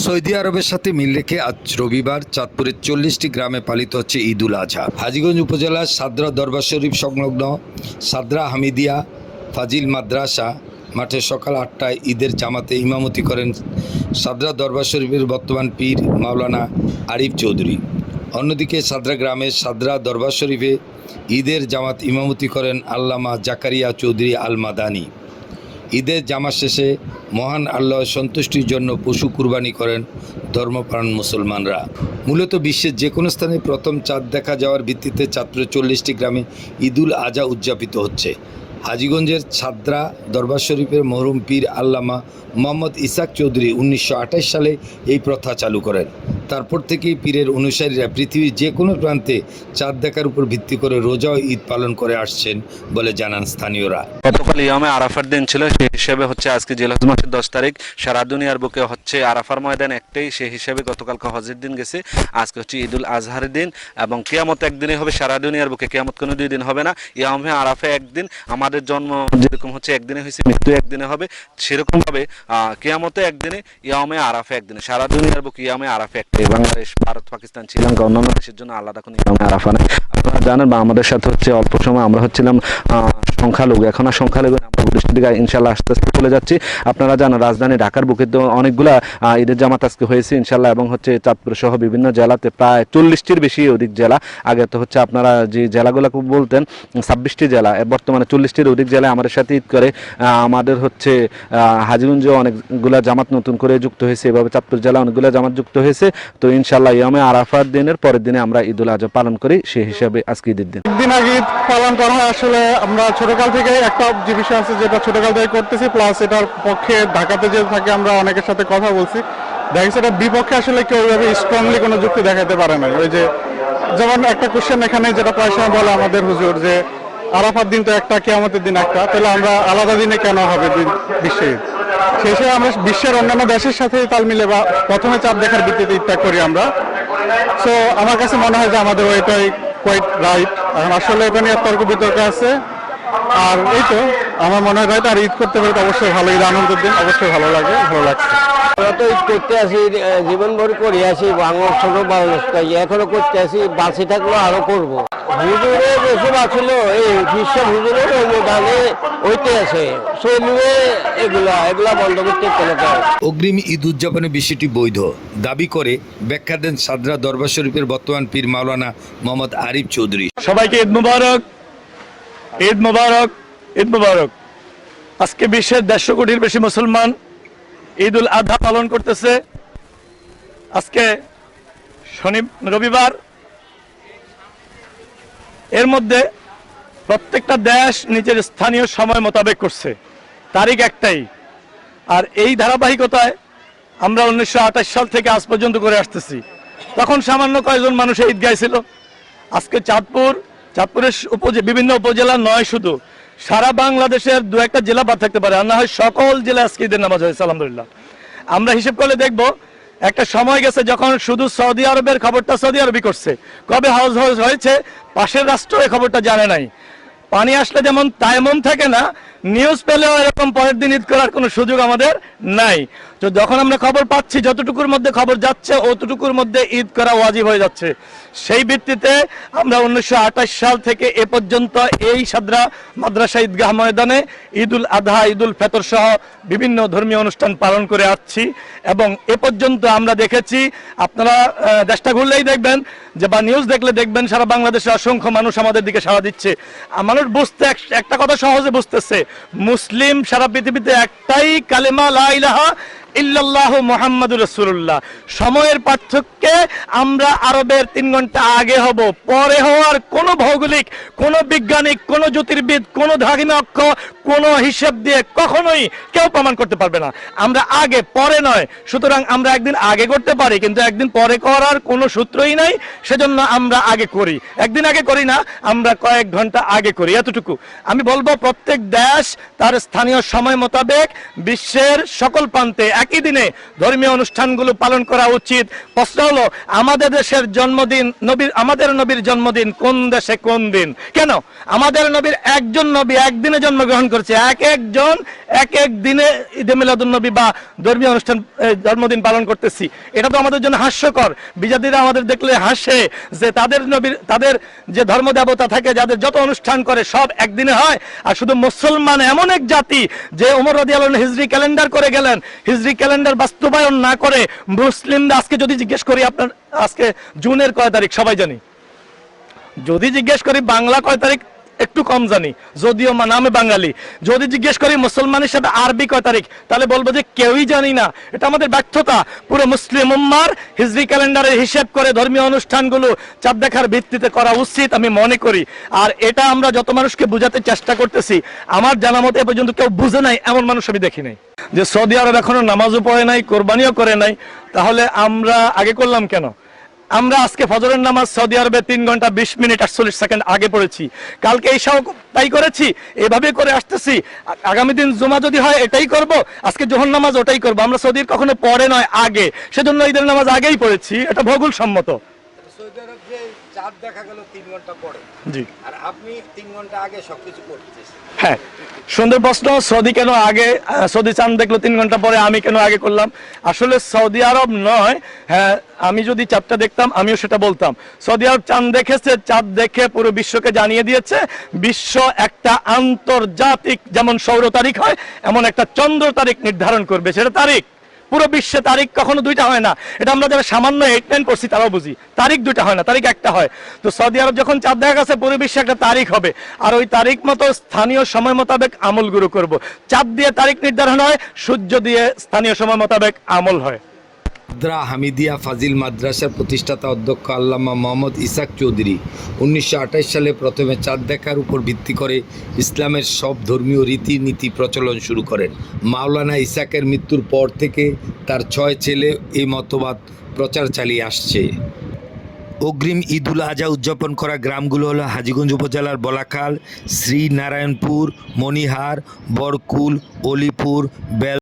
Saudi আরবের সাথে মিল রেখে আজ রবিবার চাঁদপুরের চল্লিশটি গ্রামে পালিত হচ্ছে ঈদ উল আজহা। হাজীগঞ্জ উপজেলার সাদরা দরবার শরীফ সংলগ্ন সাদরা হামিদিয়া ফাজিল মাদ্রাসা মাঠে সকাল আটটায় ঈদের জামাতে ইমামতি করেন সাদরা দরবার শরীফের বর্তমান পীর মাওলানা আরিফ চৌধুরী। অন্যদিকে সাদরা গ্রামের সাদরা দরবার শরীফে ঈদের জামাত ইমামতি করেন আল্লামা জাকারিয়া চৌধুরী আল মাদানী ঈদের জামা শেষে মহান আল্লাহ সন্তুষ্টির জন্য পশু কুরবানি করেন ধর্মপ্রাণ মুসলমানরা। মূলত বিশ্বের যে কোনো স্থানে প্রথম চাঁদ দেখা যাওয়ার ভিত্তিতে চাত্র চল্লিশটি গ্রামে ঈদুল আজা উদযাপিত হচ্ছে। হাজীগঞ্জের ছাদ্রা দরবার শরীফের মহরুম পীর আল্লামা মোহাম্মদ ইসাক চৌধুরী উনিশশো আঠাশ সালে এই প্রথা চালু করেন। তারপর থেকেই পীরের অনুসারীরা পৃথিবীর যে কোনো প্রান্তে চাঁদ দেখার উপর ভিত্তি করে রোজা ঈদ পালন করে আসছেন বলে জানান স্থানীয়রা। গতকাল ইয়মে আরাফার দিন ছিল, সেই হিসেবে হচ্ছে আজকে জিলহজ মাসের দশ তারিখ। সারা দুনিয়ার বুকে হচ্ছে আরাফার ময়দান একটাই, সেই হিসেবে গতকালকে হজের দিন গেছে। আজকে হচ্ছে ঈদুল আজহার দিন এবং কেয়ামত একদিনই হবে, সারা দুনিয়ার বুকে কেয়ামত কোনো দুই দিন হবে না। ইয়মে আরাফে একদিন আমাদের জন্ম যেরকম হচ্ছে একদিনে হয়েছে, মৃত্যু একদিনে হবে সেরকম ভাবে কেয়ামতে একদিনে ইয়ামে আরাফে একদিনে, সারা দুনিয়ার বুকে ইয়ামে আরাফে একটাই বাংলাদেশ, ভারত, পাকিস্তান, শ্রীলঙ্কা, অন্যান্য দেশের জন্য আলাদা কোনো ইয়ামে আরাফা নেই। আপনারা জানেন বা আমাদের সাথে হচ্ছে অল্প সময় আমরা হচ্ছিলাম সংখ্যালঘু। এখন আর সংখ্যালঘু আমরা দিকে ইনশাল্লাহ আস্তে আস্তে চলে যাচ্ছি। আপনারা জানেন, রাজধানী ঢাকার বুকে অনেকগুলা ঈদের জামাত আজকে হয়েছে ইনশাল্লাহ, এবং হচ্ছে চাঁদপুর সহ বিভিন্ন জেলাতে প্রায় চল্লিশটির বেশি অধিক জেলা। আগে তো হচ্ছে আপনারা যে জেলাগুলো বলতেন, ছাব্বিশটি জেলা বর্তমানে চল্লিশটির অধিক জেলায় আমাদের সাথে ঈদ করে। আমাদের হচ্ছে হাজীগঞ্জে অনেকগুলা জামাত নতুন করে যুক্ত হয়েছে। এভাবে চাঁদপুর জেলা অনেকগুলা জামাত যুক্ত হয়েছে। তো ইনশাল্লাহ ইয়মে আরাফার দিনের পরের দিনে আমরা ঈদুল আজহা পালন করি, সেই হিসাবে আজকে ঈদের দিন। আগে ঈদ পালন করা আসলে আমরা ছোটকাল থেকে একটা যে বিষয় আছে যেটা ছোটকাল থেকে করতেছি প্লাস এটার পক্ষে ঢাকাতে যে থাকে আমরা অনেকের সাথে কথা বলছি। দেখা গেছে এটা বিপক্ষে আসলে কেউ ওইভাবে স্ট্রংলি কোনো যুক্তি দেখাতে পারে না ওই যে, যেমন একটা কোশ্চেন এখানে যেটা প্রায় সময় বলে আমাদের হুজুর যে আরাফার দিন তো একটা, কেয়ামতের দিন একটা, তাহলে আমরা আলাদা দিনে কেন হবে বিশ্বে? শেষে আমরা বিশ্বের অন্যান্য দেশের সাথে তাল মিলে বা প্রথমে চাপ দেখার ভিত্তিতে ঈদটা করি আমরা। সো আমার কাছে মনে হয় যে আমাদের ওইটাই কোয়াইট রাইট এখন আসলে এটা নিয়ে তর্ক বিতর্ক আছে। আর এই তো আমার মনে হয় আর ঈদ করতে পারে তো অবশ্যই ভালো ঈদ আনন্দের দিন অবশ্যই ভালো লাগে ভালো লাগছে। আমরা তো ঈদ করতে আসি জীবন ভর করে আসি বাংলা ছোট এখনও করতে আসি বাঁচি থাকলেও আরও করব। হুজুরে বেশি বাঁচল এই বিশ্ব হুজুরের অনুদানে ওইতে আছে এগুলা এগুলা বন্ধ করতে চলে অগ্রিম ঈদ উদযাপনে বিষয়টি বৈধ। দাবি করে ব্যাখ্যা দেন সাদরা দরবার শরীফের বর্তমান পীর মাওলানা মোহাম্মদ আরিফ চৌধুরী। সবাইকে ঈদ মুবারক। ঈদ মুবারক ঈদ মুবারক। আজকে বিশ্বের দেড়শো কোটির বেশি মুসলমান ঈদ উল আধা পালন করতেছে। আজকে শনি রবিবার। এর মধ্যে প্রত্যেকটা দেশ নিজের স্থানীয় সময় মোতাবেক করছে। তারিখ একটাই। আর এই ধারাবাহিকতায় আমরা উনিশশো আঠাশ সাল থেকে আজ পর্যন্ত করে আসতেছি। তখন সামান্য কয়েকজন মানুষ ঈদ গাইছিল আজকে চাঁদপুর চাঁদপুরের উপজেলা বিভিন্ন উপজেলা নয় শুধু। সারা বাংলাদেশের দু একটা জেলা বাদ থাকতে পারে। আর না হয় সকল জেলা আজকে ঈদের নামাজ হয়েছে, আলহামদুলিল্লাহ। আমরা হিসেব করলে দেখব, একটা সময় গেছে যখন শুধু সৌদি আরবের খবরটা সৌদি আরবই করছে। কবে হাউস হাউস হয়েছে, পাশের রাষ্ট্র এই খবরটা জানে নাই। পানি আসলে যেমন তাইমম থাকে না নিউজ পেলেও এরকম পরের দিন ঈদ করার কোনো সুযোগ আমাদের নাই। তো যখন আমরা খবর পাচ্ছি, যতটুকুর মধ্যে খবর যাচ্ছে, অতটুকুর মধ্যে ঈদ করা ওয়াজিব হয়ে যাচ্ছে। সেই ভিত্তিতে আমরা উনিশশো আটাশ সাল থেকে এ পর্যন্ত এই সাদরা মাদ্রাসা ঈদগাহ ময়দানে ঈদুল আধা, ঈদুল ফেতর সহ বিভিন্ন ধর্মীয় অনুষ্ঠান পালন করে আসছি এবং এ পর্যন্ত আমরা দেখেছি, আপনারা দেশটা ঘুরলেই দেখবেন যে বা নিউজ দেখলে দেখবেন সারা বাংলাদেশে অসংখ্য মানুষ আমাদের দিকে সাড়া দিচ্ছে। আর মানুষ বুঝতে একটা কথা সহজে বুঝতেছে। মুসলিম সারা পৃথিবীতে একটাই কালেমা লা ইলাহা ইল্লাল্লাহ মোহাম্মদুর রসুল্লাহ সময়ের পার্থক্যে আমরা আরবের তিন ঘণ্টা আগে হব। পরে হওয়ার কোনো ভৌগোলিক, কোনো বৈজ্ঞানিক, কোনো জ্যোতির্বিদ, কোনো ধাগিনক্ষ কোনো হিসেব দিয়ে কখনোই কেউ প্রমাণ করতে পারবে না। আমরা আগে, পরে নয়। সুতরাং আমরা একদিন আগে করতে পারি, কিন্তু একদিন পরে করার কোনো সূত্রই নাই। সেজন্য আমরা আগে করি। একদিন আগে করি না, আমরা কয়েক ঘণ্টা আগে করি। এতটুকু। আমি বলব, প্রত্যেক দেশ তার স্থানীয় সময় মোতাবেক বিশ্বের সকল প্রান্তে একই দিনে ধর্মীয় অনুষ্ঠানগুলো পালন করা উচিত। প্রশ্ন হলো, আমাদের দেশের জন্মদিন, নবীর, আমাদের নবীর জন্মদিন কোন দেশে কোন দিন? কেন? আমাদের নবীর একজন নবী একদিনে জন্মগ্রহণ করেছে। এক একজন, এক এক দিনে ঈদে মিলাদুন নবী বা ধর্মীয় অনুষ্ঠান জন্মদিন পালন করতেছি। এটা তো আমাদের জন্য হাস্যকর। বিজাতিরা আমাদের দেখলে হাসে যে তাদের নবীর, তাদের যে ধর্ম দেবতা থাকে, যাদের যত অনুষ্ঠান করে সব একদিনে হয়। আর শুধু মুসলমান এমন এক জাতি যে ওমর রাদি আল্লাহ হিজরি ক্যালেন্ডার করে গেলেন। হিজরি ক্যালেন্ডার বাস্তবায়ন না করে, মুসলিমরা আজকে যদি জিজ্ঞেস করি আপনার, আজকে জুনের কয় তারিখ, সবাই জানি। যদি জিজ্ঞেস করি বাংলা কয় তারিখ, একটু কম জানি। যদিও নামে বাঙালি। যদি জিজ্ঞেস করি মুসলমান হিসাবে আরবি কয় তারিখ, তাহলে বলব যে কেউই জানি না। এটা আমাদের ব্যর্থতা। পুরো মুসলিম উম্মার হিজরি ক্যালেন্ডারের হিসেব করে ধর্মীয় অনুষ্ঠানগুলো চাপ দেখার ভিত্তিতে করা উচিত আমি মনে করি। আর এটা আমরা যত মানুষকে বোঝাতে চেষ্টা করতেছি, আমার জানা মতে এ পর্যন্ত কেউ বুঝে নাই, এমন মানুষ আমি দেখি নাই। যে সৌদি আরব এখনও নামাজও পড়ে নাই, কোরবানিও করে নাই, তাহলে আমরা আগে করলাম কেন? আমরা আজকে ফজরের নামাজ সৌদি আরবে তিন ঘণ্টা বিশ মিনিট আটচল্লিশ সেকেন্ড আগে পড়েছি। কালকে এই সব তাই করেছি, এভাবে করে আসতেছি। আগামী দিন জুমা যদি হয়, এটাই করব, আজকে জোহর নামাজ ওটাই করব। আমরা সৌদির কখনো পরে নয় আগে, সেজন্য ঈদের নামাজ আগেই পড়েছি, এটা ভূগোল সম্মত। চাঁদ দেখা গেল তিন ঘণ্টা পরে। জি। আর আপনি তিন ঘণ্টা আগে সবকিছু করতেছেন। হ্যাঁ সুন্দর প্রশ্ন সৌদি কেন আগে সৌদি চাঁদ দেখল তিন ঘণ্টা পরে আমি কেন আগে করলাম? আসলে সৌদি আরব নয় হ্যাঁ আমি যদি চাঁদটা দেখতাম আমিও সেটা বলতাম। সৌদি আরব চাঁদ দেখেছে চাঁদ দেখে পুরো বিশ্বকে জানিয়ে দিয়েছে বিশ্ব একটা আন্তর্জাতিক যেমন সৌর তারিখ হয় এমন একটা চন্দ্র তারিখ নির্ধারণ করবে সেটা তারিখ। পুরো বিশ্বে তারিখ কখনো দুইটা হয় না। এটা আমরা যারা সামান্য এইট নাইন করছি তারাও বুঝি। তারিখ দুইটা হয় না, তারিখ একটা হয়। তো সৌদি আরব যখন চাঁদ দেখা গেছে, পুরো বিশ্বে একটা তারিখ হবে। আর ওই তারিখ মতো স্থানীয় সময় মোতাবেক আমল গুরু করব। চাঁদ দিয়ে তারিখ নির্ধারণ হয়, সূর্য দিয়ে স্থানীয় সময় মোতাবেক আমল হয়। মাদ্রা হামিদিয়া ফাজিল মাদ্রাসার প্রতিষ্ঠাতা অধ্যক্ষ আল্লামা মোহাম্মদ ইসাক চৌধুরী উনিশশো আঠাশ সালে প্রথমে চাঁদ দেখার উপর ভিত্তি করে ইসলামের সব ধর্মীয় রীতিনীতি প্রচলন শুরু করেন। মাওলানা ইসাকের মৃত্যুর পর থেকে তার ছয় ছেলে এই মতবাদ প্রচার চালিয়ে আসছে। অগ্রিম ঈদুল আজহা উদযাপন করা গ্রামগুলো হলো হাজীগঞ্জ উপজেলার বলাখাল, শ্রীনারায়ণপুর, মণিহার, বরকুল, অলিপুর, বেল